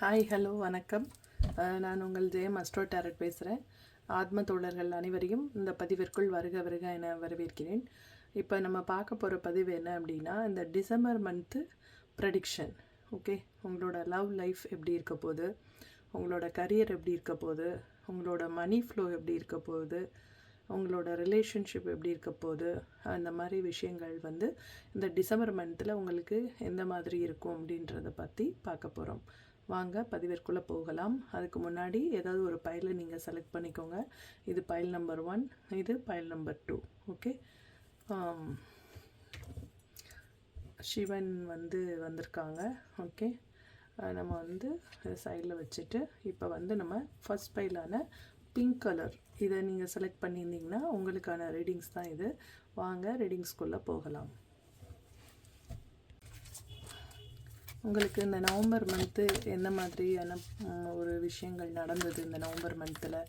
Hi hello வணக்கம். நான் உங்கள் ஜெயம் அஸ்ட்ரோ டேரட் பேசுகிறேன் ஆத்ம தோழர்கள் அனைவரையும் இந்த பதிவிற்குள் வருக வருக என வரவேற்கிறேன். இப்போ நம்ம பார்க்க போகிற பதிவு என்ன அப்படின்னா இந்த டிசம்பர் மந்த்து ப்ரெடிக்ஷன் ஓகே உங்களோட லவ் லைஃப் எப்படி இருக்க போகுது? உங்களோட கரியர் எப்படி இருக்க போகுது? உங்களோட மணி ஃப்ளோ எப்படி இருக்க போகுது? உங்களோட ரிலேஷன்ஷிப் எப்படி இருக்க போகுது? அந்த மாதிரி விஷயங்கள் வந்து இந்த டிசம்பர் மந்தில் உங்களுக்கு எந்த மாதிரி இருக்கும் அப்படின்றத பற்றி பார்க்க போகிறோம் வாங்க பதிவிற்குள்ளே போகலாம். அதுக்கு முன்னாடி ஏதாவது ஒரு பைலை நீங்கள் செலக்ட் பண்ணிக்கோங்க. இது பைல் நம்பர் ஒன் இது pile number two okay Sivan வந்து வந்திருக்காங்க ஓகே நம்ம வந்து சைடில் வச்சுட்டு இப்போ வந்து நம்ம ஃபஸ்ட் பைலான பிங்க் கலர் இதை நீங்கள் செலக்ட் பண்ணியிருந்தீங்கன்னா உங்களுக்கான ரீடிங்ஸ் தான் இது. வாங்க ரீடிங்ஸ்குள்ளே போகலாம். உங்களுக்கு இந்த நவம்பர் மந்த்து எந்த மாதிரியான ஒரு விஷயங்கள் நடந்தது இந்த நவம்பர் மந்தில்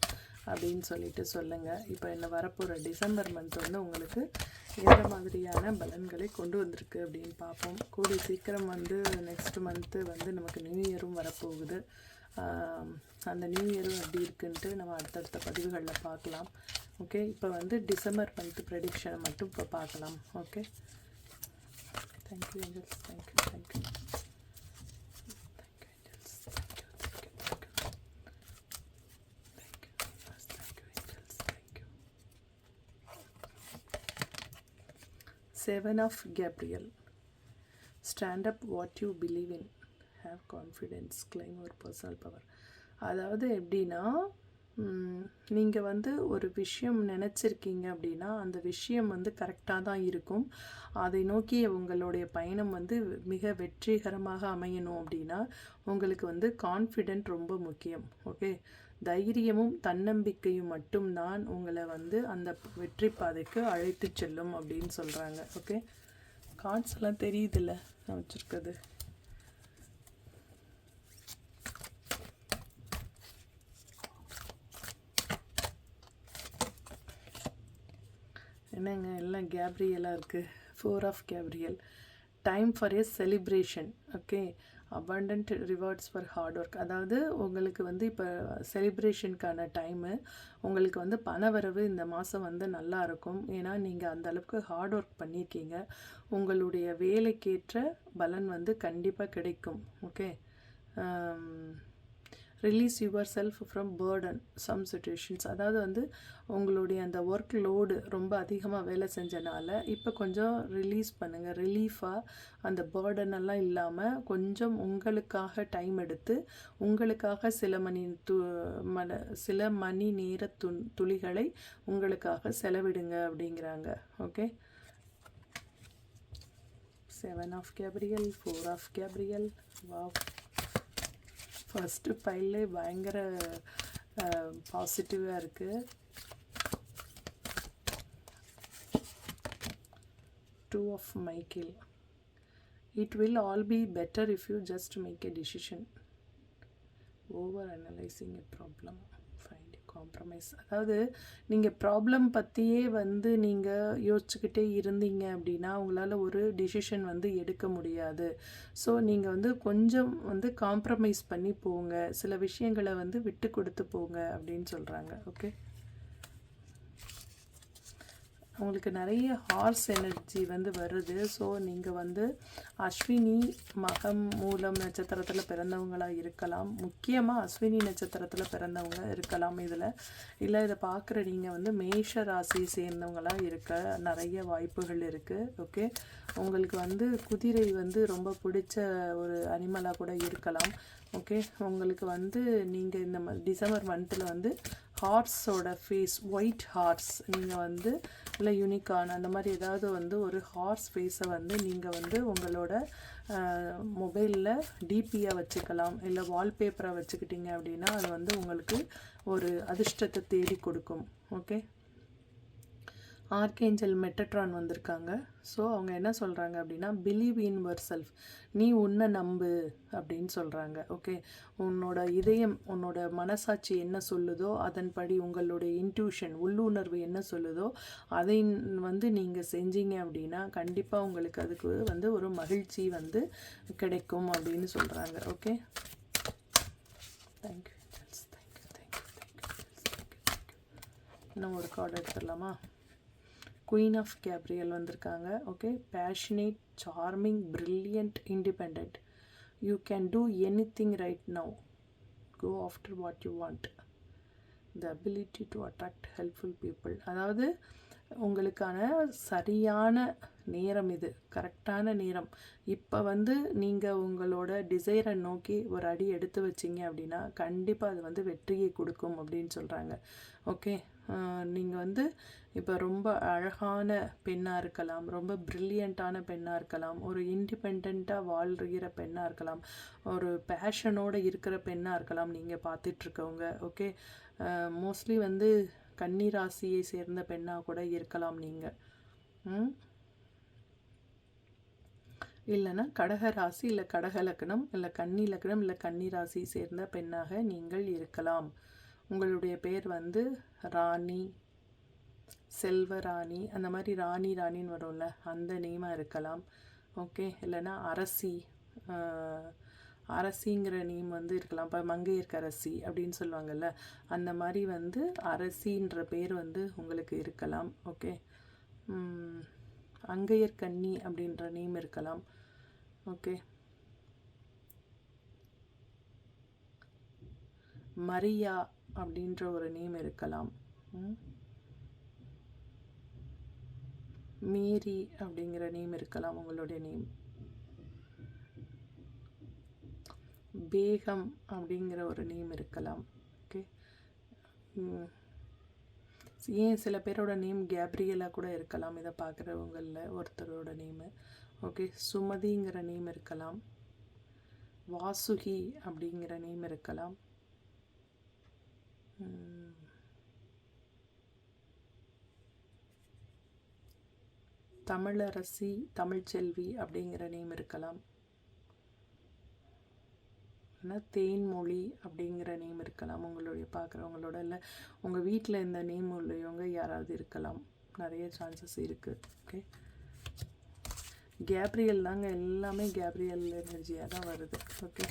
அப்படின்னு சொல்லிட்டு சொல்லுங்கள் இப்போ என்ன வரப்போகிற டிசம்பர் மந்த் வந்து உங்களுக்கு எந்த மாதிரியான பலன்களை கொண்டு வந்திருக்கு அப்படின்னு பார்ப்போம். கூடி சீக்கிரம் வந்து நெக்ஸ்ட் மந்த்து வந்து நமக்கு நியூ இயரும் வரப்போகுது. அந்த நியூ இயரும் எப்படி இருக்குன்ட்டு நம்ம அடுத்தடுத்த பதிவுகளில் பார்க்கலாம். ஓகே இப்போ வந்து டிசம்பர் மந்த் ப்ரெடிக்ஷனை மட்டும் இப்போ பார்க்கலாம். Okay thank you angels thank you thank you Seven of Gabriel. Stand up what you believe in. Have confidence claim ஒரு பர்சனல் பவர் அதாவது எப்படின்னா நீங்கள் வந்து ஒரு விஷயம் நினச்சிருக்கீங்க அப்படின்னா அந்த விஷயம் வந்து கரெக்டாக தான் இருக்கும். அதை நோக்கி உங்களுடைய பயணம் வந்து மிக வெற்றிகரமாக அமையணும் அப்படின்னா உங்களுக்கு வந்து கான்ஃபிடென்ட் ரொம்ப முக்கியம். ஓகே தைரியமும் தன்னம்பிக்கையும் மட்டும்தான் உங்களை வந்து அந்த வெற்றி பாதைக்கு அழைத்து செல்லும் அப்படின்னு சொல்கிறாங்க ஓகே கார்ட்ஸ் எல்லாம் தெரியுதுல்ல நான் வச்சுருக்கிறது. என்னங்க எல்லாம் கேப்ரியலாக இருக்குது four of Gabriel time for a celebration okay abundant rewards for hard work அதாவது உங்களுக்கு வந்து இப்போ செலிப்ரேஷனுக்கான டைமு உங்களுக்கு வந்து பணவரவு இந்த மாதம் வந்து நல்லா இருக்கும். ஏன்னா நீங்கள் அந்த அளவுக்கு ஹார்ட் ஒர்க் பண்ணியிருக்கீங்க உங்களுடைய வேலைக்கேற்ற பலன் வந்து கண்டிப்பாக கிடைக்கும் okay release yourself from burdensome situations அதாவது வந்து உங்களுடைய அந்த ஒர்க் லோடு ரொம்ப அதிகமாக வேலை செஞ்சனால இப்போ கொஞ்சம் ரிலீஸ் பண்ணுங்கள் ரிலீஃபாக அந்த burden எல்லாம் இல்லாமல் கொஞ்சம் உங்களுக்காக டைம் எடுத்து உங்களுக்காக சில மணி து மன சில மணி நேர து துளிகளை உங்களுக்காக செலவிடுங்க அப்படிங்கிறாங்க. Okay seven of Gabriel four of Gabriel wow first ஃபைல்லே பயங்கர பாசிட்டிவாக இருக்குது two of Michael it will all be better if you just make a decision over analysing a problem compromise அதாவது நீங்கள் ப்ராப்ளம் பற்றியே வந்து நீங்கள் யோசிச்சுக்கிட்டே இருந்தீங்க அப்படின்னா உங்களால் ஒரு டிசிஷன் வந்து எடுக்க முடியாது. ஸோ நீங்கள் வந்து கொஞ்சம் வந்து காம்ப்ரமைஸ் பண்ணி போங்க. சில விஷயங்களை வந்து விட்டு கொடுத்து போங்க அப்படின்னு சொல்கிறாங்க ஓகே உங்களுக்கு நிறைய ஹார்ஸ் எனர்ஜி வந்து வருது. ஸோ நீங்கள் வந்து அஸ்வினி மகம் மூலம் நட்சத்திரத்தில் பிறந்தவங்களாக இருக்கலாம். முக்கியமாக அஸ்வினி நட்சத்திரத்தில் பிறந்தவங்க இருக்கலாம் இதில். இல்லை இதை பார்க்குற நீங்கள் வந்து மேஷ ராசியை சேர்ந்தவங்களாக இருக்க நிறைய வாய்ப்புகள் இருக்குது ஓகே உங்களுக்கு வந்து குதிரை வந்து ரொம்ப பிடிச்ச ஒரு அனிமலாக கூட இருக்கலாம். ஓகே உங்களுக்கு வந்து நீங்கள் இந்த ம- டிசம்பர் மந்தில் வந்து ஹார்ஸோட ஃபேஸ் ஒயிட் ஹார்ஸ் நீங்கள் வந்து இல்லை யூனிக்கான அந்த மாதிரி ஏதாவது வந்து ஒரு ஹார்ஸ் ஃபேஸை வந்து நீங்கள் வந்து உங்களோட மொபைலில் டிபியாக வச்சுக்கலாம் இல்லை வால்பேப்பரை வச்சுக்கிட்டீங்க அப்படின்னா அது வந்து உங்களுக்கு ஒரு அதிர்ஷ்டத்தை தேடி கொடுக்கும். ஓகே ஆர்கேஞ்சல் மெட்டட்ரான் வந்திருக்காங்க. ஸோ அவங்க என்ன சொல்கிறாங்க அப்படின்னா பிலீவ் இன் வர் செல்ஃப் நீ உன்னை நம்பு அப்படின்னு சொல்கிறாங்க ஓகே? உன்னோட இதயம் உன்னோட மனசாட்சி என்ன சொல்லுதோ அதன்படி உங்களுடைய இன்ட்யூஷன் உள்ளுணர்வு என்ன சொல்லுதோ அதை வந்து நீங்கள் செஞ்சீங்க அப்படின்னா கண்டிப்பாக உங்களுக்கு அதுக்கு வந்து ஒரு மகிழ்ச்சி வந்து கிடைக்கும் அப்படின்னு சொல்கிறாங்க okay? Thank you thank you thank you thank you இன்னும் ஒரு கார்டு எடுத்துடலாமா? குயின் ஆஃப் கேப்ரியல் வந்திருக்காங்க okay passionate charming brilliant independent you can do anything right now go after what you want the ability to attract helpful people அதாவது உங்களுக்கான சரியான நேரம் இது கரெக்டான நேரம். இப்போ வந்து நீங்கள் உங்களோட டிசைரை நோக்கி ஒரு அடி எடுத்து வச்சிங்க அப்படின்னா கண்டிப்பாக அது வந்து வெற்றியை கொடுக்கும் அப்படின்னு சொல்கிறாங்க ஓகே நீங்கள் வந்து இப்போ ரொம்ப அழகான பெண்ணாக இருக்கலாம் ரொம்ப ப்ரில்லியண்ட்டான பெண்ணாக இருக்கலாம் ஒரு இண்டிபெண்ட்டாக வாழ்கிற பெண்ணாக இருக்கலாம் ஒரு பேஷனோடு இருக்கிற பெண்ணாக இருக்கலாம் நீங்கள் பார்த்துட்ருக்கவங்க ஓகே மோஸ்ட்லி வந்து கன்னி ராசியை சேர்ந்த பெண்ணாக கூட இருக்கலாம் நீங்கள் இல்லைன்னா கடக ராசி இல்லை கடக லக்னம் இல்லை கன்னி லக்னம் இல்லை கன்னி ராசி சேர்ந்த பெண்ணாக நீங்கள் இருக்கலாம். உங்களுடைய பேர் வந்து ராணி செல்வராணி அந்த மாதிரி ராணி ராணின்னு வரும்ல அந்த நேமாக இருக்கலாம். ஓகே இல்லைன்னா அரசி அரசிங்கிற நேம் வந்து இருக்கலாம். இப்போ மங்கையர்க்கரசி அப்படின்னு சொல்லுவாங்கல்ல அந்த மாதிரி வந்து அரசின்ற பேர் வந்து உங்களுக்கு இருக்கலாம். ஓகே அங்கையர் கன்னி அப்படின்ற நேம் இருக்கலாம். ஓகே. மரியா அப்படின்ற ஒரு நேம் இருக்கலாம். மேரி அப்படிங்கிற நேம் இருக்கலாம் உங்களுடைய நேம். பேகம் அப்படிங்கிற ஒரு நேம் இருக்கலாம். ஓகே. ஏன் சில பேரோட நேம் கேப்ரியலாக கூட இருக்கலாம் இதை பார்க்குறவங்களில் ஒருத்தரோட நேமு. ஓகே. சுமதிங்கிற நேம் இருக்கலாம். வாசுகி அப்படிங்கிற நேம் இருக்கலாம். தமிழரசி தமிழ்ச்செல்வி அப்படிங்கிற நேம் இருக்கலாம். தேன்மொழி அப்படிங்கிற நேம் இருக்கலாம். உங்களுடைய பார்க்குறவங்களோட இல்லை. உங்கள் வீட்டில் இந்த நேம் உள்ளவங்க யாராவது இருக்கலாம். நிறைய சான்சஸ் இருக்குது ஓகே கேப்ரியல் தாங்க. எல்லாமே கேப்ரியல் எனர்ஜியாக தான் வருது. ஓகே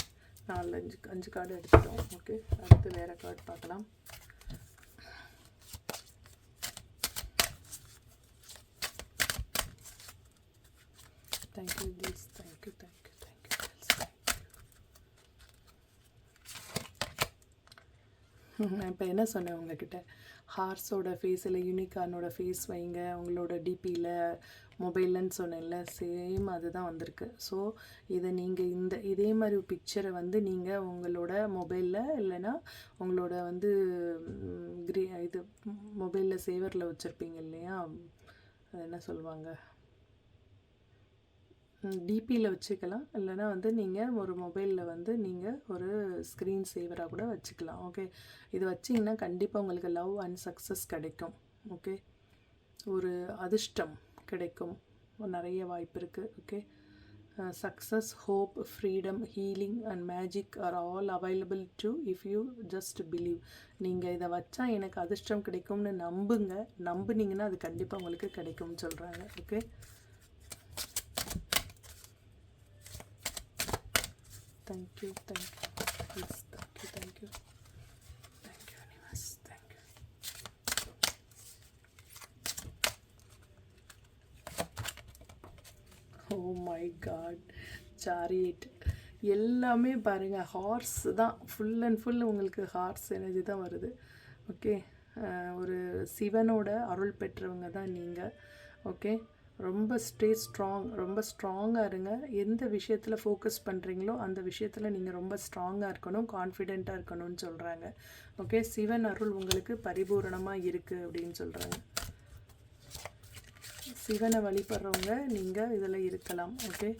நாலு அஞ்சு அஞ்சு கார்டு எடுத்துட்டோம். ஓகே அடுத்து வேறு கார்டு பார்க்கலாம். தேங்க்யூ திஸ் தேங்க்யூ தேங்க்யூ நான் இப்போ என்ன சொன்னேன் உங்ககிட்ட? ஹார்ஸோட ஃபேஸ் இல்லை யூனிகார்னோட ஃபேஸ் வைங்க. உங்களோட டிபியில் மொபைல்லன்னு சொன்னேன்ல சேம் அதுதான் வந்திருக்கு. ஸோ இதை நீங்கள் இந்த இதே மாதிரி பிக்சரை வந்து நீங்கள் உங்களோட மொபைலில் இல்லைன்னா உங்களோட வந்து கிரீ இது மொபைலில் சேவரில் வச்சுருப்பீங்க இல்லையா? அது என்ன சொல்லுவாங்க? டிபியில் வச்சுக்கலாம். இல்லைனா வந்து நீங்கள் ஒரு மொபைலில் வந்து நீங்கள் ஒரு ஸ்க்ரீன் சேவராக கூட வச்சுக்கலாம். ஓகே இது வச்சிங்கன்னா கண்டிப்பாக உங்களுக்கு லவ் அண்ட் சக்ஸஸ் கிடைக்கும். ஓகே ஒரு அதிர்ஷ்டம் கிடைக்கும். நிறைய வாய்ப்பு இருக்குது okay success hope freedom healing and magic are all available to if you just believe நீங்கள் இதை வச்சா எனக்கு அதிர்ஷ்டம் கிடைக்கும்னு நம்புங்க. நம்புனீங்கன்னா அது கண்டிப்பாக உங்களுக்கு கிடைக்கும்னு சொல்கிறாங்க okay thank you thank you Please, thank you thank you thank you universe. Thank you Oh my God. Chariot எல்லாமே பாருங்கள் ஹார்ஸ் தான். ஃபுல் அண்ட் ஃபுல் உங்களுக்கு ஹார்ஸ் எனர்ஜி தான் வருது. ஓகே ஒரு சிவனோட அருள் பெற்றவங்க தான் நீங்கள் ஓகே ரொம்ப ஸ்டே ஸ்ட்ராங் ரொம்ப ஸ்ட்ராங்காக இருங்க. எந்த விஷயத்தில் ஃபோக்கஸ் பண்ணுறீங்களோ அந்த விஷயத்தில் நீங்கள் ரொம்ப ஸ்ட்ராங்காக இருக்கணும் கான்ஃபிடெண்ட்டாக இருக்கணும்னு சொல்கிறாங்க ஓகே சிவன் அருள் உங்களுக்கு பரிபூரணமாக இருக்குது அப்படின்னு சொல்கிறாங்க சிவனை வழிபடுறவங்க நீங்கள் இதில் இருக்கலாம். ஓகே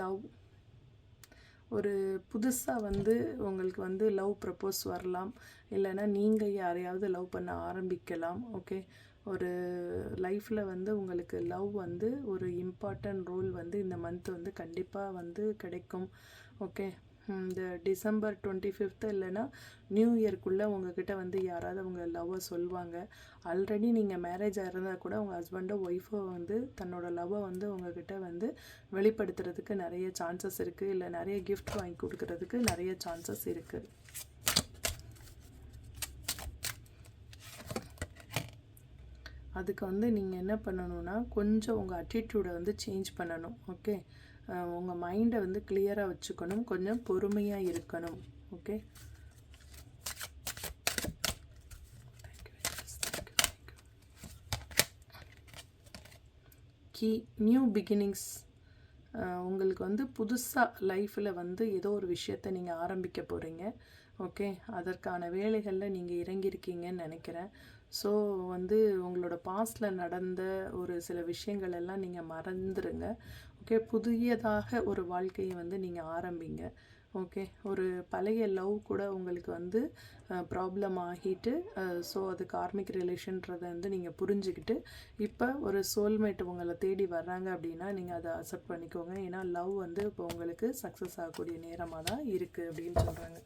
லவ் ஒரு புதுசாக வந்து உங்களுக்கு வந்து லவ் ப்ரப்போஸ் வரலாம். இல்லைன்னா நீங்கள் யாரையாவது லவ் பண்ண ஆரம்பிக்கலாம் ஓகே ஒரு லைஃப்பில் வந்து உங்களுக்கு லவ் வந்து ஒரு இம்பார்ட்டன்ட் ரோல் வந்து இந்த மந்த் வந்து கண்டிப்பாக வந்து கிடைக்கும் ஓகே இந்த டிசம்பர் டுவெண்ட்டி ஃபிஃப்த்து இல்லைன்னா நியூ இயர்க்குள்ளே உங்ககிட்ட வந்து யாராவது அவங்க லவ்வை சொல்லுவாங்க. ஆல்ரெடி நீங்கள் மேரேஜ் இருந்தால் கூட உங்கள் ஹஸ்பண்டோ ஒய்ஃபோ வந்து தன்னோட லவ்வை வந்து உங்ககிட்ட வந்து வெளிப்படுத்துறதுக்கு நிறைய சான்சஸ் இருக்குது இல்லை நிறைய கிஃப்ட் வாங்கி கொடுக்கறதுக்கு நிறைய சான்சஸ் இருக்குது அதுக்கு வந்து நீங்கள் என்ன பண்ணணும்னா கொஞ்சம் உங்கள் அட்டிடியூடை வந்து சேஞ்ச் பண்ணணும். ஓகே? உங்கள் மைண்டை வந்து கிளியராக வச்சுக்கணும். கொஞ்சம் பொறுமையாக இருக்கணும். ஓகே கீ நியூ பிகினிங்ஸ் உங்களுக்கு வந்து புதுசாக லைஃப்பில் வந்து ஏதோ ஒரு விஷயத்தை நீங்கள் ஆரம்பிக்க போகிறீங்க ஓகே அதற்கான வேலைகளில் நீங்கள் இறங்கியிருக்கீங்கன்னு நினைக்கிறேன். ஸோ வந்து உங்களோட பாஸ்டில் நடந்த ஒரு சில விஷயங்கள் எல்லாம் நீங்கள் மறந்துடுங்க ஓகே? புதியதாக ஒரு வாழ்க்கையை வந்து நீங்கள் ஆரம்பிங்க. ஓகே? ஒரு பழைய லவ் கூட உங்களுக்கு வந்து ப்ராப்ளம் ஆகிட்டு ஸோ அது கார்மிக் ரிலேஷன்றதை வந்து நீங்கள் புரிஞ்சுக்கிட்டு இப்போ ஒரு சோல்மேட் உங்களை தேடி வர்றாங்க அப்படின்னா நீங்கள் அதை அக்செப்ட் பண்ணிக்கோங்க. ஏன்னா லவ் வந்து இப்போ உங்களுக்கு சக்ஸஸ் ஆகக்கூடிய நேரமாக தான் இருக்குது அப்படின்னு சொல்கிறாங்க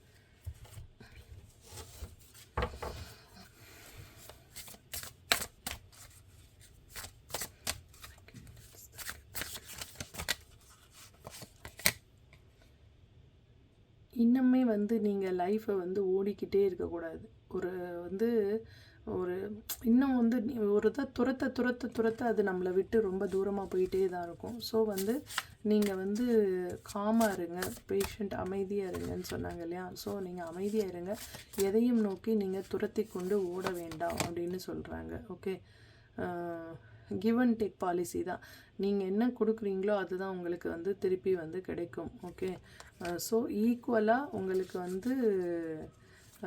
இன்னுமே வந்து நீங்கள் லைஃப்பை வந்து ஓடிக்கிட்டே இருக்கக்கூடாது. ஒரு வந்து ஒரு இன்னும் வந்து ஒரு இதை துரத்த துரத்த துரத்த அது நம்மளை விட்டு ரொம்ப தூரமாக போயிட்டே தான் இருக்கும். ஸோ வந்து நீங்கள் வந்து காமாக இருங்க பேஷண்ட் அமைதியாக இருங்கன்னு சொன்னாங்க இல்லையா? ஸோ நீங்கள் அமைதியாக இருங்க. எதையும் நோக்கி நீங்கள் துரத்தி கொண்டு ஓட வேண்டாம் அப்படின்னு சொல்கிறாங்க okay give and take policy தான். நீங்கள் என்ன கொடுக்குறீங்களோ அதுதான் உங்களுக்கு வந்து திருப்பி வந்து கிடைக்கும். ஓகே ஸோ ஈக்குவலாக உங்களுக்கு வந்து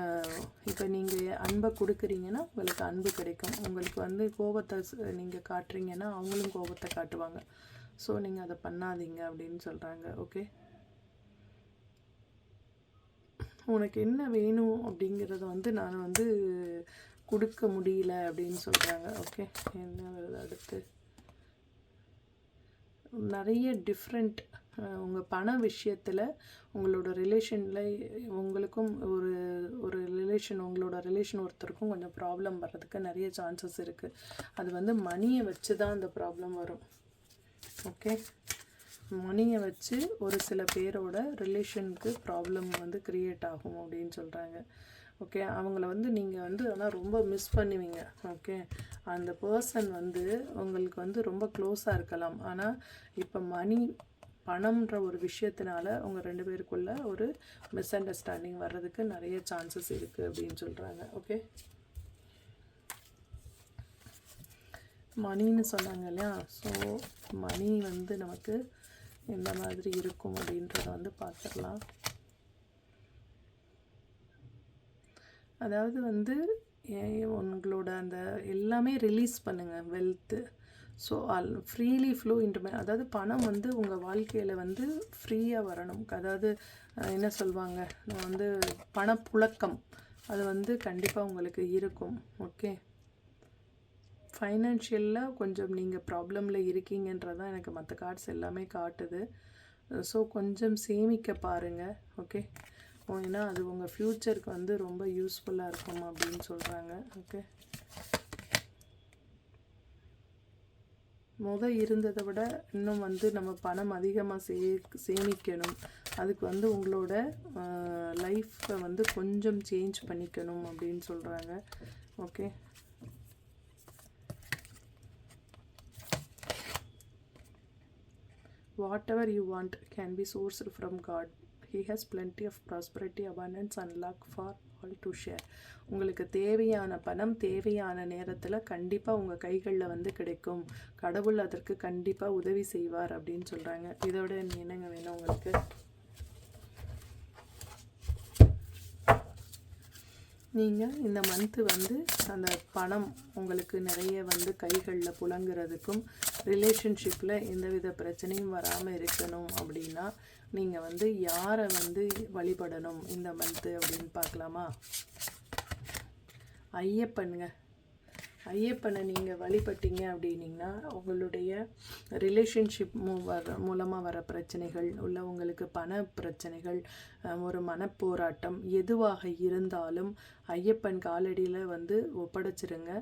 uh, இப்போ நீங்கள் அன்பை கொடுக்குறீங்கன்னா உங்களுக்கு அன்பு கிடைக்கும். உங்களுக்கு வந்து கோபத்தை நீங்கள் காட்டுறீங்கன்னா அவங்களும் கோபத்தை காட்டுவாங்க. ஸோ நீங்கள் அதை பண்ணாதீங்க அப்படின்னு சொல்கிறாங்க ஓகே உனக்கு என்ன வேணும் அப்படிங்கிறத வந்து நான் வந்து கொடுக்க முடியல அப்படின்னு சொல்கிறாங்க ஓகே என்ன வருது அடுத்து? நிறைய டிஃப்ரெண்ட் உங்கள் பண விஷயத்தில் உங்களோட ரிலேஷனில் உங்களுக்கும் ஒரு ஒரு ரிலேஷன் உங்களோட ரிலேஷன் ஒருத்தருக்கும் கொஞ்சம் ப்ராப்ளம் வர்றதுக்கு நிறைய சான்சஸ் இருக்குது அது வந்து மணியை வச்சு தான் அந்த ப்ராப்ளம் வரும். ஓகே மணியை வச்சு ஒரு சில பேரோட ரிலேஷனுக்கு ப்ராப்ளம் வந்து க்ரியேட் ஆகும் அப்படின்னு சொல்கிறாங்க ஓகே அவங்கள வந்து நீங்கள் வந்து ஆனால் ரொம்ப மிஸ் பண்ணுவீங்க. ஓகே அந்த பர்சன் வந்து உங்களுக்கு வந்து ரொம்ப க்ளோஸாக இருக்கலாம். ஆனால் இப்போ மணி பணம்ன்ற ஒரு விஷயத்தினால உங்கள் ரெண்டு பேருக்குள்ள ஒரு மிஸ் அண்டர்ஸ்டாண்டிங் வர்றதுக்கு நிறைய சான்சஸ் இருக்குது அப்படின்னு சொல்கிறாங்க ஓகே மணின்னு சொன்னாங்க இல்லையா? ஸோ மணி வந்து நமக்கு எந்த மாதிரி இருக்கும் அப்படின்றத வந்து பார்த்துடலாம். அதாவது வந்து உங்களோட அந்த எல்லாமே ரிலீஸ் பண்ணுங்கள் wealth shall freely flow into அதாவது பணம் வந்து உங்கள் வாழ்க்கையில் வந்து ஃப்ரீயாக வரணும். அதாவது என்ன சொல்லுவாங்க நான் வந்து பணப்புழக்கம். அது வந்து கண்டிப்பாக உங்களுக்கு இருக்கும். ஓகே ஃபைனான்ஷியலில் கொஞ்சம் நீங்கள் ப்ராப்ளமில் இருக்கீங்கன்றதான் எனக்கு மற்ற கார்ட்ஸ் எல்லாமே காட்டுது. ஸோ கொஞ்சம் சேமிக்க பாருங்கள் ஓகே ஏன்னா அது உங்கள் ஃப்யூச்சருக்கு வந்து ரொம்ப யூஸ்ஃபுல்லாக இருக்கும் அப்படின்னு சொல்கிறாங்க ஓகே முத இருந்ததை விட இன்னும் வந்து நம்ம பணம் அதிகமாக சே சேமிக்கணும். அதுக்கு வந்து உங்களோட லைஃப்பை வந்து கொஞ்சம் சேஞ்ச் பண்ணிக்கணும் அப்படின்னு சொல்கிறாங்க okay whatever you want can be sourced from God he has plenty of prosperity abundance and luck for all to share உங்களுக்கு தேவையான பணம் தேவையான நேரத்தில் கண்டிப்பாக உங்கள் கைகளில் வந்து கிடைக்கும். கடவுள் அதற்கு கண்டிப்பாக உதவி செய்வார் அப்படின்னு சொல்கிறாங்க இதோட என்னங்க வேணும் உங்களுக்கு? நீங்கள் இந்த மந்த்து வந்து அந்த பணம் உங்களுக்கு நிறைய வந்து கைகளில் புழங்குறதுக்கும் ரிலேஷன்ஷிப்பில் எந்தவித பிரச்சனையும் வராமல் இருக்கணும் அப்படின்னா நீங்கள் வந்து யாரை வந்து வழிபடணும் இந்த மந்த்து அப்படின்னு பார்க்கலாமா? ஐயப்பனுங்க. ஐயப்பனை நீங்கள் வழிபட்டீங்க அப்படின்னீங்கன்னா உங்களுடைய ரிலேஷன்ஷிப் மூ வர மூலமாக வர பிரச்சனைகள் உள்ள உங்களுக்கு பண பிரச்சனைகள் ஒரு மனப்போராட்டம் எதுவாக இருந்தாலும் ஐயப்பன் காலடியில் வந்து ஒப்படைச்சிருங்க.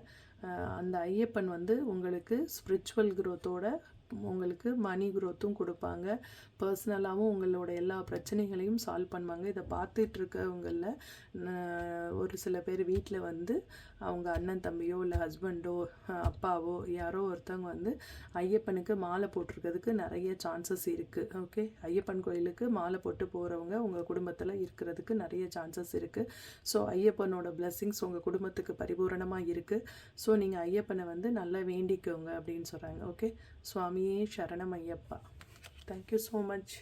அந்த ஐயப்பன் வந்து உங்களுக்கு ஸ்பிரிச்சுவல் குரோத்தோட உங்களுக்கு மணி குரோத்தும் கொடுப்பாங்க. பர்சனலாகவும் உங்களோட எல்லா பிரச்சனைகளையும் சால்வ் பண்ணுவாங்க. இதை பார்த்துட்டு இருக்கவங்களில் ஒரு சில பேர் வீட்டில் வந்து அவங்க அண்ணன் தம்பியோ இல்லை ஹஸ்பண்டோ அப்பாவோ யாரோ ஒருத்தவங்க வந்து ஐயப்பனுக்கு மாலை போட்டிருக்கிறதுக்கு நிறைய சான்சஸ் இருக்குது ஓகே ஐயப்பன் கோயிலுக்கு மாலை போட்டு போகிறவங்க உங்கள் குடும்பத்தில் இருக்கிறதுக்கு நிறைய சான்சஸ் இருக்குது ஸோ ஐயப்பனோட blessings உங்கள் குடும்பத்துக்கு பரிபூரணமாக இருக்குது ஸோ நீங்கள் ஐயப்பனை வந்து நல்லா வேண்டிக்கோங்க அப்படின்னு சொல்கிறாங்க ஓகே சுவாமியே சரணம் ஐயப்பா. தேங்க்யூ ஸோ மச்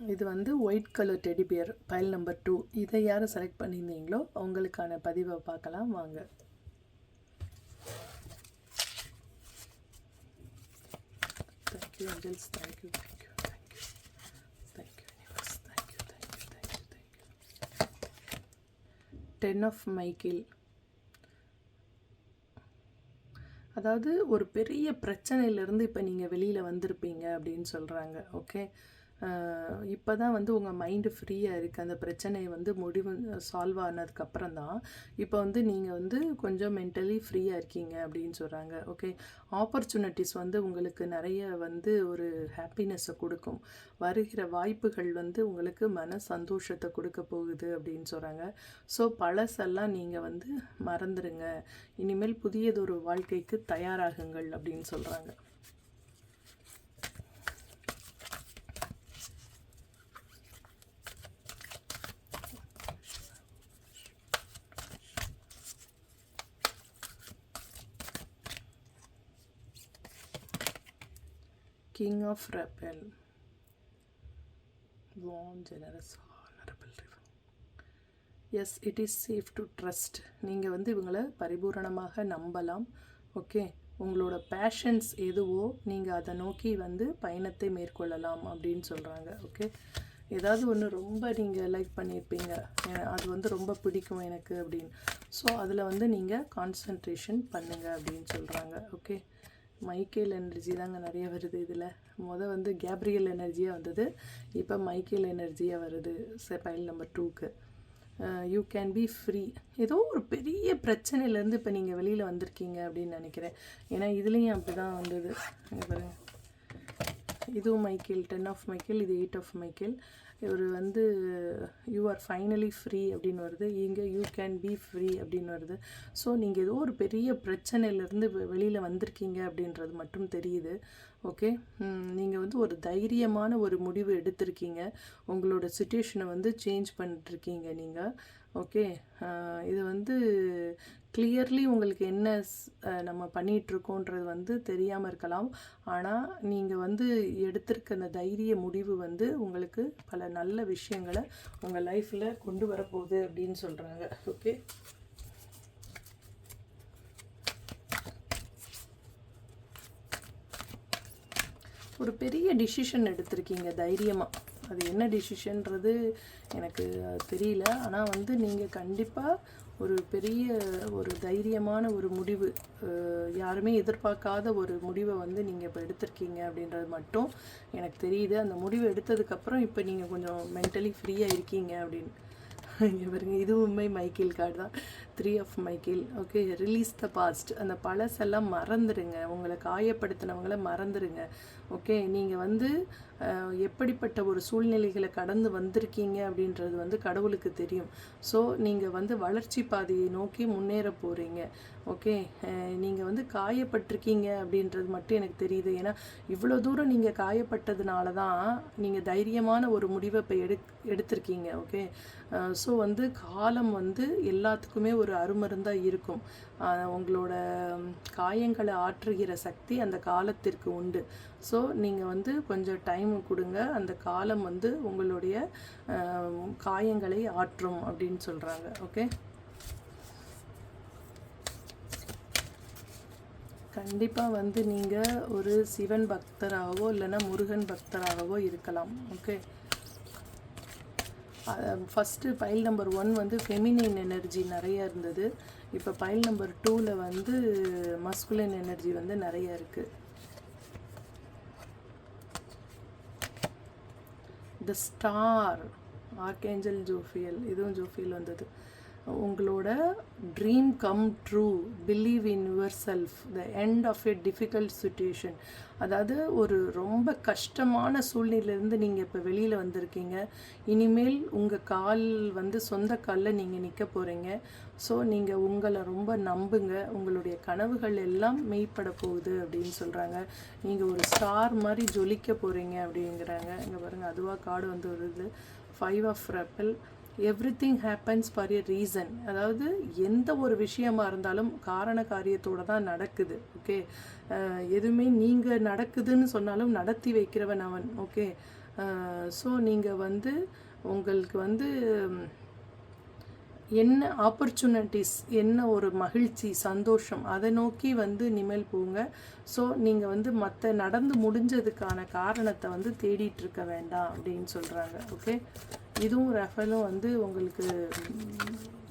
இது வந்து white colour teddy bear pile number two. இதை யார் செலக்ட் பண்ணியிருந்தீங்களோ அவங்களுக்கான பதிவை பார்க்கலாம் வாங்க. Thank you angels thank you thank you thank you thank you universe thank you thank you thank you thank you ten of Michael அதாவது ஒரு பெரிய பிரச்சனையிலேருந்து இப்போ நீங்கள் வெளியில் வந்திருப்பீங்க அப்படின்னு சொல்கிறாங்க ஓகே இப்போ தான் வந்து உங்கள் மைண்டு ஃப்ரீயாக இருக்குது அந்த பிரச்சனை வந்து முடிவு சால்வ் ஆனதுக்கப்புறம் தான் இப்போ வந்து நீங்கள் வந்து கொஞ்சம் மென்டலி ஃப்ரீயாக இருக்கீங்க அப்படின்னு சொல்கிறாங்க ஓகே ஆப்பர்ச்சுனிட்டிஸ் வந்து உங்களுக்கு நிறைய வந்து ஒரு ஹாப்பினஸ்ஸை கொடுக்கும். வருகிற வாய்ப்புகள் வந்து உங்களுக்கு மன சந்தோஷத்தை கொடுக்க போகுது அப்படின்னு சொல்கிறாங்க ஸோ பழசெல்லாம் நீங்கள் வந்து மறந்துடுங்க இனிமேல் புதியதொரு வாழ்க்கைக்கு தயாராகுங்கள் அப்படின்னு சொல்கிறாங்க King of Rebel. Warm, generous, honorable river. Yes it is safe to trust நீங்கள் வந்து இவங்களை பரிபூரணமாக நம்பலாம். ஓகே உங்களோட பேஷன்ஸ் எதுவோ நீங்கள் அதை நோக்கி வந்து பயணத்தை மேற்கொள்ளலாம் அப்படின்னு சொல்கிறாங்க ஓகே ஏதாவது ஒன்று ரொம்ப நீங்கள் லைக் பண்ணியிருப்பீங்க. அது வந்து ரொம்ப பிடிக்கும் எனக்கு அப்படின்னு. ஸோ அதில் வந்து நீங்கள் கான்சன்ட்ரேஷன் பண்ணுங்கள் அப்படின்னு சொல்கிறாங்க ஓகே மைக்கேல் எனர்ஜி தாங்க நிறைய வருது இதில். முத வந்து கேப்ரியல் எனர்ஜியாக வந்தது இப்போ மைக்கேல் எனர்ஜியாக வருது பைல் நம்பர் டூக்கு. யூ கேன் பி ஃப்ரீ ஏதோ ஒரு பெரிய பிரச்சனையிலேருந்து இப்போ நீங்கள் வெளியில் வந்திருக்கீங்க அப்படின்னு நினைக்கிறேன். ஏன்னா இதுலேயும் அப்படி தான் வந்தது பாருங்கள் இதுவும் மைக்கேல் டென் ஆஃப் மைக்கேல் இது எயிட் ஆஃப் மைக்கேல். இவர் வந்து யூ ஆர் ஃபைனலி ஃப்ரீ அப்படின்னு வருது. இங்கே யூ கேன் பி ஃப்ரீ அப்படின்னு வருது. ஸோ நீங்கள் ஏதோ ஒரு பெரிய பிரச்சனையிலேருந்து வெளியில் வந்திருக்கீங்க அப்படின்றது மட்டும் தெரியுது. ஓகே நீங்கள் வந்து ஒரு தைரியமான ஒரு முடிவு எடுத்திருக்கீங்க. உங்களோட சுச்சுவேஷனை வந்து சேஞ்ச் பண்ணிட்டுருக்கீங்க நீங்கள் ஓகே இது வந்து கிளியர்லி உங்களுக்கு என்ன நம்ம பண்ணிகிட்ருக்கோன்றது வந்து தெரியாமல் இருக்கலாம். ஆனால் நீங்கள் வந்து எடுத்திருக்க அந்த தைரிய முடிவு வந்து உங்களுக்கு பல நல்ல விஷயங்களை உங்கள் லைஃப்பில் கொண்டு வரப்போகுது அப்படின்னு சொல்கிறாங்க ஓகே ஒரு பெரிய டிசிஷன் எடுத்திருக்கீங்க தைரியமாக அது என்ன டிசிஷன்றது எனக்கு தெரியல. ஆனால் வந்து நீங்கள் கண்டிப்பாக ஒரு பெரிய ஒரு தைரியமான ஒரு முடிவு யாருமே எதிர்பார்க்காத ஒரு முடிவை வந்து நீங்கள் இப்போ எடுத்திருக்கீங்க அப்படின்றது மட்டும் எனக்கு தெரியுது. அந்த முடிவு எடுத்ததுக்கப்புறம் இப்போ நீங்கள் கொஞ்சம் மென்டலி ஃப்ரீயாக இருக்கீங்க அப்படின்னு. இங்கே பாருங்க இதுவுமே மைக்கேல் கார்டு தான். Three of Michael okay release the past அந்த பழசெல்லாம் மறந்துடுங்க உங்களை காயப்படுத்தினவங்கள மறந்துடுங்க ஓகே நீங்கள் வந்து எப்படிப்பட்ட ஒரு சூழ்நிலைகளை கடந்து வந்திருக்கீங்க அப்படின்றது வந்து கடவுளுக்கு தெரியும். ஸோ நீங்கள் வந்து வளர்ச்சி பாதையை நோக்கி முன்னேற போகிறீங்க ஓகே நீங்கள் வந்து காயப்பட்டிருக்கீங்க அப்படின்றது மட்டும் எனக்கு தெரியுது. ஏன்னா இவ்வளோ தூரம் நீங்கள் காயப்பட்டதுனால தான் நீங்கள் தைரியமான ஒரு முடிவை இப்போ எடு எடுத்திருக்கீங்க. ஓகே ஸோ வந்து காலம் வந்து எல்லாத்துக்குமே ஒரு அருமருந்தாக இருக்கும். உங்களோட காயங்களை ஆற்றுகிற சக்தி அந்த காலத்திற்கு உண்டு. ஸோ நீங்கள் வந்து கொஞ்சம் டைம் கொடுங்க. அந்த காலம் வந்து உங்களுடைய காயங்களை ஆற்றும் அப்படின்னு சொல்கிறாங்க ஓகே கண்டிப்பாக வந்து நீங்கள் ஒரு சிவன் பக்தராகவோ இல்லைன்னா முருகன் பக்தராகவோ இருக்கலாம். Okay first file number one வந்து ஃபெமினின் எனர்ஜி நிறைய இருந்தது. இப்போ பைல் நம்பர் டூவில் வந்து மஸ்குலின் எனர்ஜி வந்து நிறைய இருக்குது த ஸ்டார் ஆர்கேஞ்சல் ஜோஃபியல் இதுவும் ஜோஃபியல் வந்தது. உங்களோட dream come true believe in yourself the end of a difficult situation அதாவது ஒரு ரொம்ப கஷ்டமான சூழ்நிலையிலேருந்து நீங்கள் இப்போ வெளியில் வந்திருக்கீங்க. இனிமேல் உங்கள் கால் வந்து சொந்த காலில் நீங்கள் நிற்க போகிறீங்க ஸோ நீங்கள் உங்களை ரொம்ப நம்புங்க. உங்களுடைய கனவுகள் எல்லாம் மெய்ப்பட போகுது அப்படின்னு சொல்கிறாங்க நீங்கள் ஒரு ஸ்டார் மாதிரி ஜொலிக்க போகிறீங்க அப்படிங்கிறாங்க. இங்கே பாருங்கள் அதுவாக கார்டு வந்து வருது five of Raphael everything happens for a reason அதாவது எந்த ஒரு விஷயமா இருந்தாலும் காரண காரியத்தோட தான் நடக்குது ஓகே எதுவுமே நீங்கள் நடக்குதுன்னு சொன்னாலும் நடத்தி வைக்கிறவன் அவன் ஓகே ஸோ நீங்கள் வந்து உங்களுக்கு வந்து என்ன ஆப்பர்ச்சுனிட்டிஸ் என்ன ஒரு மகிழ்ச்சி சந்தோஷம் அதை நோக்கி வந்து இனிமேல் போங்க. ஸோ நீங்கள் வந்து மற்ற நடந்து முடிஞ்சதுக்கான காரணத்தை வந்து தேடிட்டு இருக்க வேண்டாம் அப்படின்னு சொல்கிறாங்க ஓகே இதுவும் ரெஃபலும் வந்து உங்களுக்கு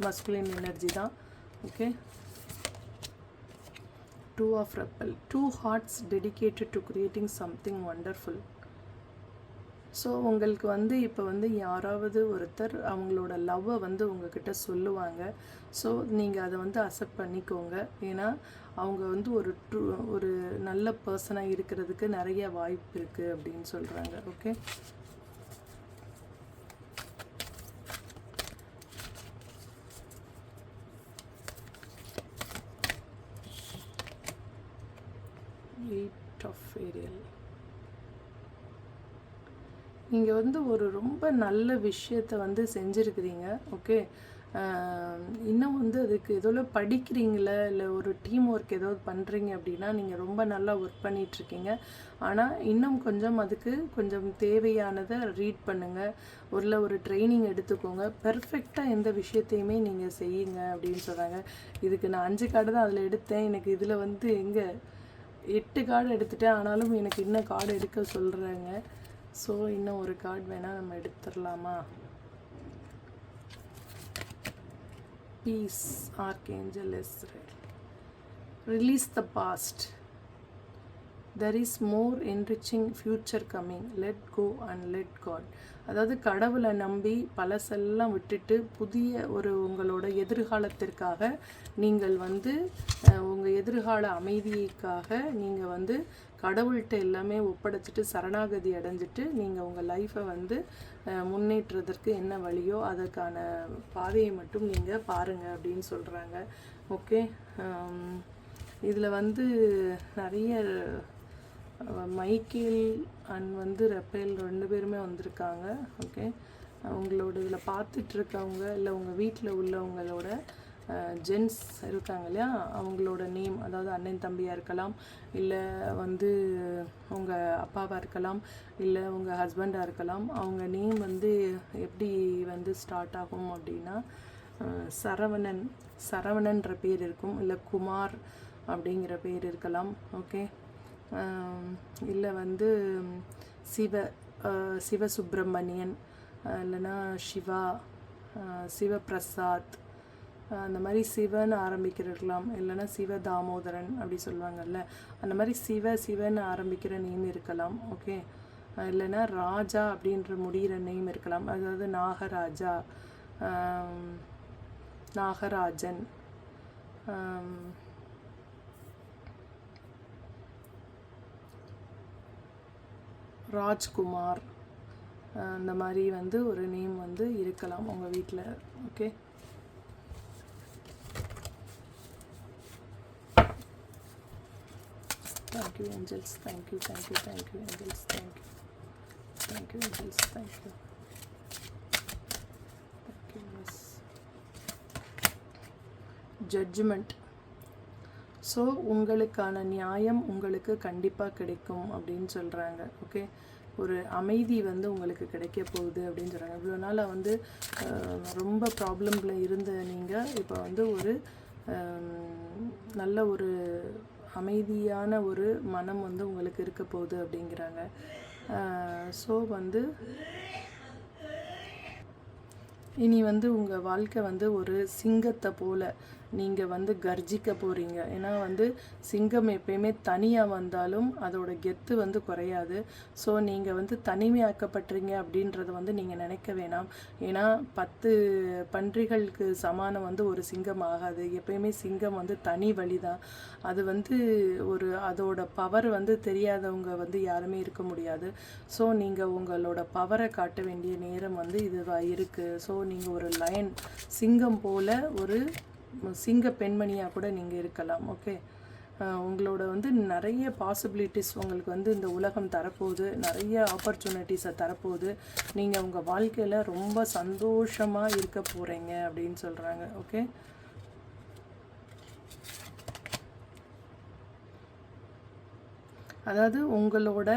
மஸ்குலின் எனர்ஜி தான் okay two of Raphael two hearts dedicated to creating something wonderful so உங்களுக்கு வந்து இப்போ வந்து யாராவது ஒருத்தர் அவங்களோட லவ்வை வந்து உங்ககிட்ட சொல்லுவாங்க. ஸோ நீங்கள் அதை வந்து அக்செப்ட் பண்ணிக்கோங்க. ஏன்னா அவங்க வந்து ஒரு ட்ரூ ஒரு நல்ல பர்சனாக இருக்கிறதுக்கு நிறைய வாய்ப்பு இருக்குது அப்படின்னு சொல்கிறாங்க ஓகே எயிட் ஆஃப் ஏரியல் நீங்கள் வந்து ஒரு ரொம்ப நல்ல விஷயத்த வந்து செஞ்சுருக்கிறீங்க ஓகே? இன்னும் வந்து அதுக்கு ஏதோ படிக்கிறீங்களா? இல்லை ஒரு டீம் ஒர்க் ஏதாவது பண்ணுறீங்க அப்படின்னா நீங்கள் ரொம்ப நல்லா ஒர்க் பண்ணிகிட்ருக்கீங்க ஆனால் இன்னும் கொஞ்சம் அதுக்கு கொஞ்சம் தேவையானதை ரீட் பண்ணுங்கள் ஒரு ஒரு ட்ரைனிங் எடுத்துக்கோங்க. பெர்ஃபெக்டாக எந்த விஷயத்தையுமே நீங்கள் செய்யுங்க அப்படின்னு சொல்கிறாங்க இதுக்கு நான் அஞ்சு கார்டு தான் அதில் எடுத்தேன். எனக்கு இதில் வந்து எங்கே? எட்டு கார்டு எடுத்துட்டேன். ஆனாலும் எனக்கு இன்னும் கார்டு எடுக்க சொல்கிறாங்க ஸோ இன்னும் ஒரு கார்டு வேணால் நம்ம எடுத்துடலாமா? Peace archangel Azrael release the past there is more enriching future coming let go and let God அதாவது கடவுளை நம்பி பழசெல்லாம் விட்டுட்டு புதிய ஒரு உங்களோட எதிர்காலத்திற்காக நீங்கள் வந்து உங்கள் எதிர்கால அமைதிக்காக நீங்கள் வந்து கடவுள்கிட்ட எல்லாமே ஒப்படைச்சிட்டு சரணாகதி அடைஞ்சிட்டு நீங்கள் உங்கள் லைஃப்பை வந்து முன்னேற்றுறதற்கு என்ன வழியோ அதற்கான பாதையை மட்டும் நீங்கள் பாருங்கள் அப்படின்னு சொல்கிறாங்க ஓகே இதில் வந்து நிறைய மைக்கேல் அண்ட் வந்து ரெப்பேல் ரெண்டு பேருமே வந்திருக்காங்க. ஓகே அவங்களோட இதில் பார்த்துட்ருக்கவங்க இல்லை உங்கள் வீட்டில் உள்ளவங்களோட ஜென்ஸ் இருக்காங்க இல்லையா? அவங்களோட நேம் அதாவது அண்ணன் தம்பியாக இருக்கலாம் இல்லை வந்து உங்கள் அப்பாவாக இருக்கலாம் இல்லை உங்கள் ஹஸ்பண்டாக இருக்கலாம் அவங்க நேம் வந்து எப்படி வந்து ஸ்டார்ட் ஆகும் அப்படின்னா சரவணன் சரவணன்ற பேர் இருக்கும் இல்லை குமார் அப்படிங்கிற பேர் இருக்கலாம் ஓகே இல்லை வந்து சிவ சிவசுப்பிரமணியன் இல்லைன்னா சிவா சிவபிரசாத் அந்த மாதிரி சிவன் ஆரம்பிக்கிறலாம் இல்லைன்னா சிவ தாமோதரன் அப்படி சொல்லுவாங்கல்ல அந்த மாதிரி சிவ சிவன் ஆரம்பிக்கிற நேம் இருக்கலாம் ஓகே இல்லைன்னா ராஜா அப்படின்ற முடிகிற நேம் இருக்கலாம். அதாவது நாகராஜா நாகராஜன் ராஜ்குமார் அந்த மாதிரி வந்து ஒரு நேம் வந்து இருக்கலாம் உங்கள் வீட்டில் okay thank you angels thank you thank you thank you angels thank you thank you angels thank you thank you misjudgment so உங்களுக்கான நியாயம் உங்களுக்கு கண்டிப்பாக கிடைக்கும் அப்படின்னு சொல்கிறாங்க ஓகே ஒரு அமைதி வந்து உங்களுக்கு கிடைக்க போகுது அப்படின்னு சொல்கிறாங்க இவ்வளோ நாளாக வந்து ரொம்ப ப்ராப்ளமில் இருந்த நீங்கள் இப்போ வந்து ஒரு நல்ல ஒரு அமைதியான ஒரு மனம் வந்து உங்களுக்கு இருக்க போகுது அப்படிங்கிறாங்க. ஸோ வந்து இனி வந்து உங்கள் வாழ்க்கை வந்து ஒரு சிங்கத்தை போல் நீங்கள் வந்து கர்ஜிக்க போகிறீங்க ஏன்னா வந்து சிங்கம் எப்பயுமே தனியாக வந்தாலும் அதோட கெத்து வந்து குறையாது. ஸோ நீங்கள் வந்து தனிமையாக்கப்பட்டுறீங்க அப்படின்றத வந்து நீங்கள் நினைக்க வேணாம். ஏன்னா பத்து பன்றிகளுக்கு சமானம் வந்து ஒரு சிங்கம் ஆகாது. எப்பயுமே சிங்கம் வந்து தனி வழி தான் அது வந்து ஒரு அதோட பவர் வந்து தெரியாதவங்க வந்து யாருமே இருக்க முடியாது. ஸோ நீங்கள் உங்களோட பவரை காட்ட வேண்டிய நேரம் வந்து இதுவாக இருக்குது ஸோ நீங்கள் ஒரு லயன் சிங்கம் போல் ஒரு சிங்க பெண்மணியாக கூட நீங்கள் இருக்கலாம் ஓகே உங்களோட வந்து நிறைய பாசிபிலிட்டிஸ் உங்களுக்கு வந்து இந்த உலகம் தரப்போகுது நிறைய ஆப்பர்ச்சுனிட்டிஸை தரப்போகுது. நீங்கள் உங்கள் வாழ்க்கையில் ரொம்ப சந்தோஷமாக இருக்க போகிறீங்க அப்படின்னு சொல்கிறாங்க ஓகே அதாவது உங்களோட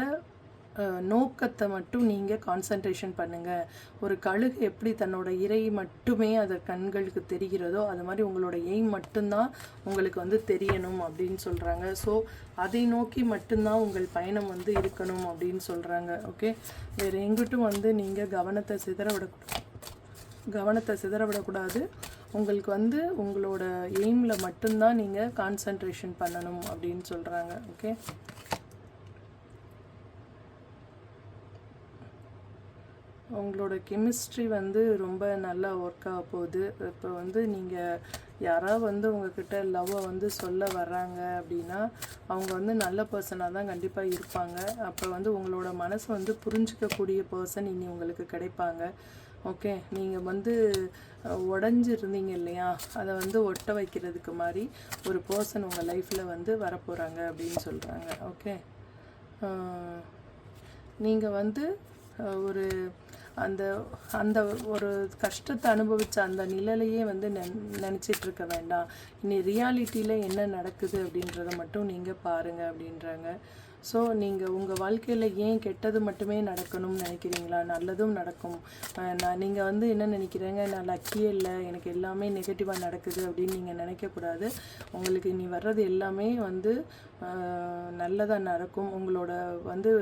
நோக்கத்தை மட்டும் நீங்கள் கான்சன்ட்ரேஷன் பண்ணுங்கள் ஒரு கழுகு எப்படி தன்னோட இறை மட்டுமே அதை கண்களுக்கு தெரிகிறதோ அது மாதிரி உங்களோட எய்ம் மட்டும்தான் உங்களுக்கு வந்து தெரியணும் அப்படின்னு சொல்கிறாங்க ஸோ அதை நோக்கி மட்டும்தான் உங்கள் பயணம் வந்து இருக்கணும் அப்படின்னு சொல்கிறாங்க ஓகே வேறு எங்கிட்டும் வந்து நீங்கள் கவனத்தை சிதற விடக்கூடாது கவனத்தை சிதற விடக்கூடாது. உங்களுக்கு வந்து உங்களோட எய்மில் மட்டும்தான் நீங்கள் கான்சன்ட்ரேஷன் பண்ணணும் அப்படின்னு சொல்கிறாங்க ஓகே உங்களோட கெமிஸ்ட்ரி வந்து ரொம்ப நல்லா ஒர்க் ஆக போகுது. இப்போ வந்து நீங்கள் யாராவது வந்து உங்ககிட்ட லவ்வை வந்து சொல்ல வர்றாங்க அப்படின்னா அவங்க வந்து நல்ல பர்சனாக தான் கண்டிப்பாக இருப்பாங்க. அப்போ வந்து உங்களோட மனசு வந்து புரிஞ்சிக்கக்கூடிய பர்சன் இனி உங்களுக்கு கிடைப்பாங்க. ஓகே நீங்கள் வந்து உடஞ்சிருந்தீங்க இல்லையா? அதை வந்து ஒட்ட வைக்கிறதுக்கு மாதிரி ஒரு பர்சன் உங்கள் லைஃப்பில் வந்து வரப்போகிறாங்க அப்படின்னு சொல்கிறாங்க ஓகே நீங்கள் வந்து ஒரு அந்த அந்த ஒரு கஷ்டத்தை அனுபவித்த அந்த நிழலையே வந்து நென் நினச்சிட்டு இருக்க வேண்டாம். இனி ரியாலிட்டியில் என்ன நடக்குது அப்படின்றத மட்டும் நீங்கள் பாருங்கள் அப்படின்றாங்க. ஸோ நீங்கள் உங்கள் வாழ்க்கையில் ஏன் கெட்டது மட்டுமே நடக்கணும்னு நினைக்கிறீங்களா? நல்லதும் நடக்கும். நான் நீங்கள் வந்து என்ன நினைக்கிறீங்க? நான் லக்கியே இல்லை எனக்கு எல்லாமே நெகட்டிவாக நடக்குது அப்படின்னு நீங்கள் நினைக்கக்கூடாது. உங்களுக்கு இனி வர்றது எல்லாமே வந்து நல்லதாக நடக்கும். உங்களோட வந்து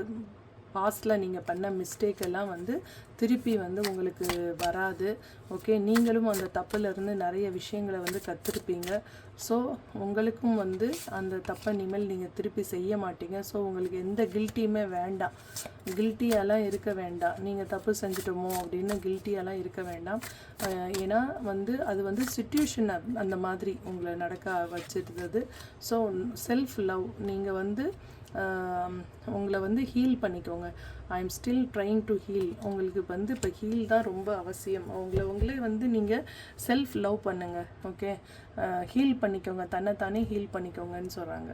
பாஸ்டில் நீங்கள் பண்ண மிஸ்டேக் எல்லாம் வந்து திருப்பி வந்து உங்களுக்கு வராது. ஓகே நீங்களும் அந்த தப்புலேருந்து நிறைய விஷயங்களை வந்து கற்றுருப்பீங்க ஸோ உங்களுக்கும் வந்து அந்த தப்பை இனிமேல் நீங்கள் திருப்பி செய்ய மாட்டீங்க. ஸோ உங்களுக்கு எந்த கில்ட்டியுமே வேண்டாம். கில்ட்டியெல்லாம் இருக்க வேண்டாம். நீங்கள் தப்பு செஞ்சிட்டோமோ அப்படின்னு கில்ட்டியெல்லாம் இருக்க வேண்டாம். ஏன்னா வந்து அது வந்து சுச்சுவேஷன் அந்த மாதிரி உங்களை நடக்க வச்சிருந்தது. ஸோ செல்ஃப் லவ் நீங்கள் வந்து உங்களை வந்து ஹீல் பண்ணிக்கோங்க. I am still trying to heal உங்களுக்கு வந்து இப்போ ஹீல் தான் ரொம்ப அவசியம். உங்களை உங்களே வந்து நீங்கள் செல்ஃப் லவ் பண்ணுங்கள் ஓகே ஹீல் பண்ணிக்கோங்க. தன்னைத்தானே ஹீல் பண்ணிக்கோங்கன்னு சொல்கிறாங்க